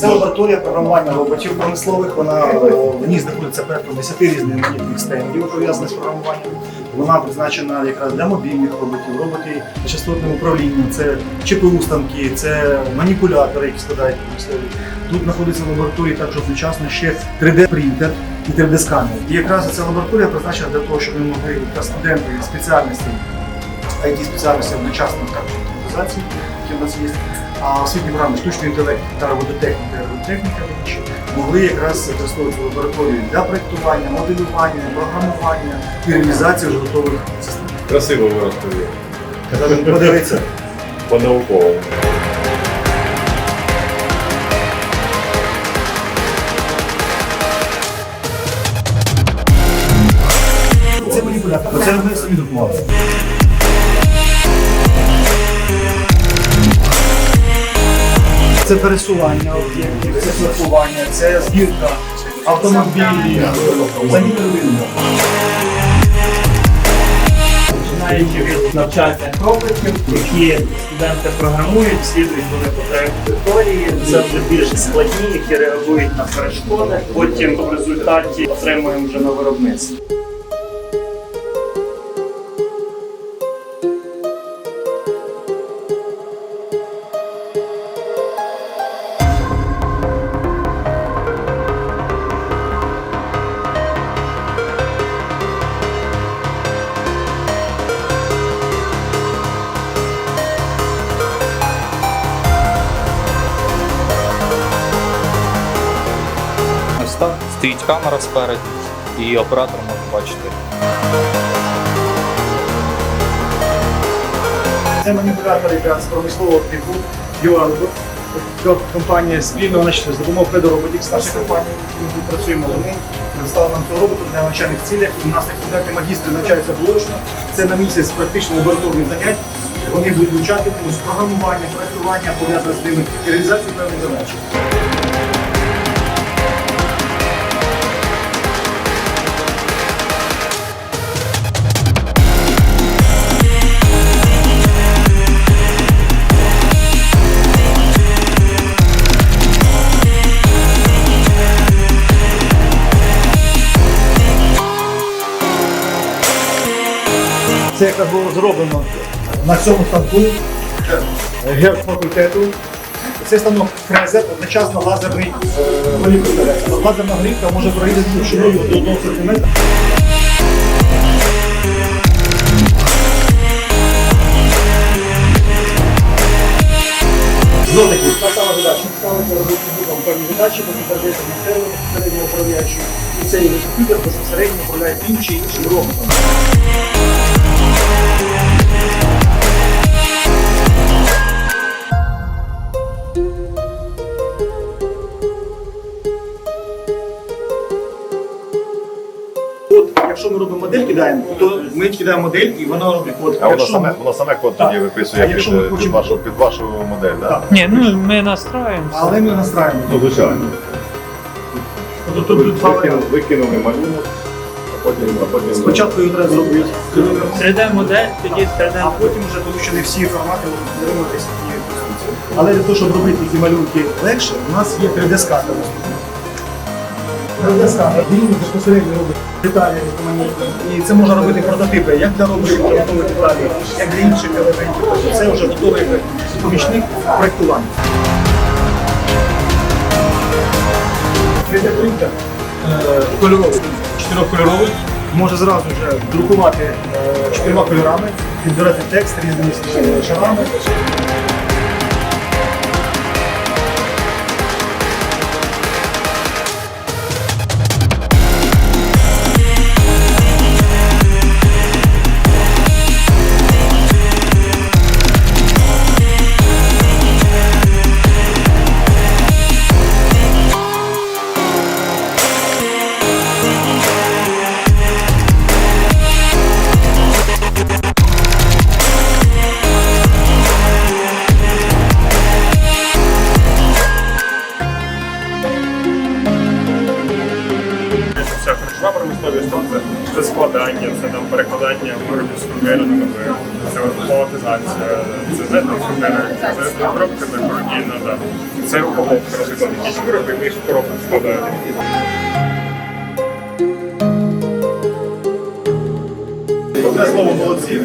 Це лабораторія програмування роботів промислових. Вона е, в ній знаходиться порядка 10 різноманітних стендів, пов'язаних з програмуванням. Вона призначена якраз для мобільних роботів, роботів на частотному управлінні, це ЧПУ станки, це маніпулятори, які складають промислові. Тут знаходиться в лабораторії також одночасно ще 3D-принтер і 3D-сканер. І якраз ця лабораторія призначена для того, щоб ми могли студенти спеціальності it спеціальності одночасно також автоматизації, які в нас є, а освітні програми штучний інтелект та робототехніка, робототехніка інші могли якраз використовувати лабораторію для проєктування, моделювання, програмування і реалізації вже готових систем. Красиво ви розповіли. Подивіться. По-науковому. Це маніпулятор. Це ми самі допомогли. Це пересування об'єктів, це паркування, це збірка людини. Починаючи від навчальних роботів, які студенти програмують, слідують вони по траєкторії, це вже більш складні, які реагують на перешкоди. Потім в результаті отримуємо вже на виробництві. Стоїть камера спереді, і оператор може бачити. Це маніпулятор якраз промислового типу Юанго. Компанія спільно значить, з допомогою Федороботікс, наша компанія, ми тут працюємо вони представили нам цього роботу для навчальних цілях. У нас як студенти магістри навчаються блочно. Це на місяць практично лабораторних занять. Вони будуть вивчати програмування, проектування, пов'язане з ними і реалізацію певних задач. Це якраз було зроблено на цьому станку е, геофакультету. Це станок фрезер, одночасно лазерний е. Лазерна голівка може прорізати товщиною до 1 см. Знову таки, та сама задача. Ставиться розробником певні задачі, потім передається на сервер безпосередньо управляючий. І цей комп'ютер безпосередньо управляє чи іншим роботом. Робимо модель, кидаємо, то ми кидаємо модель і вона робить код. А воно Якщо саме, ми- воно саме код Так. тоді виписує А під, якщо ми під, хочемо- вашу, під вашу модель, так? Так. Ні, ну ми настроїмося. Але ми настраюємо. Ну, звичайно. Тобто тут тут два Викинули, викинули малюнок, а потім, а потім Спочатку його треба зробити, 3D-модель, тоді а 3D. потім вже тому що не всі формати отримуватися і. Але для того, щоб робити ці малюнки легше, у нас є 3D-сканер. 3D-сканер, він безпосередньо робить деталі. І це можна робити прототипи як для готових деталей, як для інших елементів. Це вже готовий помічник проєктування. 3D-принтер е, кольоровий, чотирьохкольоровий, може зразу вже друкувати е, чотирма кольорами, підбирати текст різними шарами. Харчова це це складання, це там перекладання виробів конвейера це автоматизація, це знаєте, конвейер, це коробка на коробі, да. Це упаковка, наприклад, якісь вироби, ми їх в коробку складаємо. Одне слово молодці.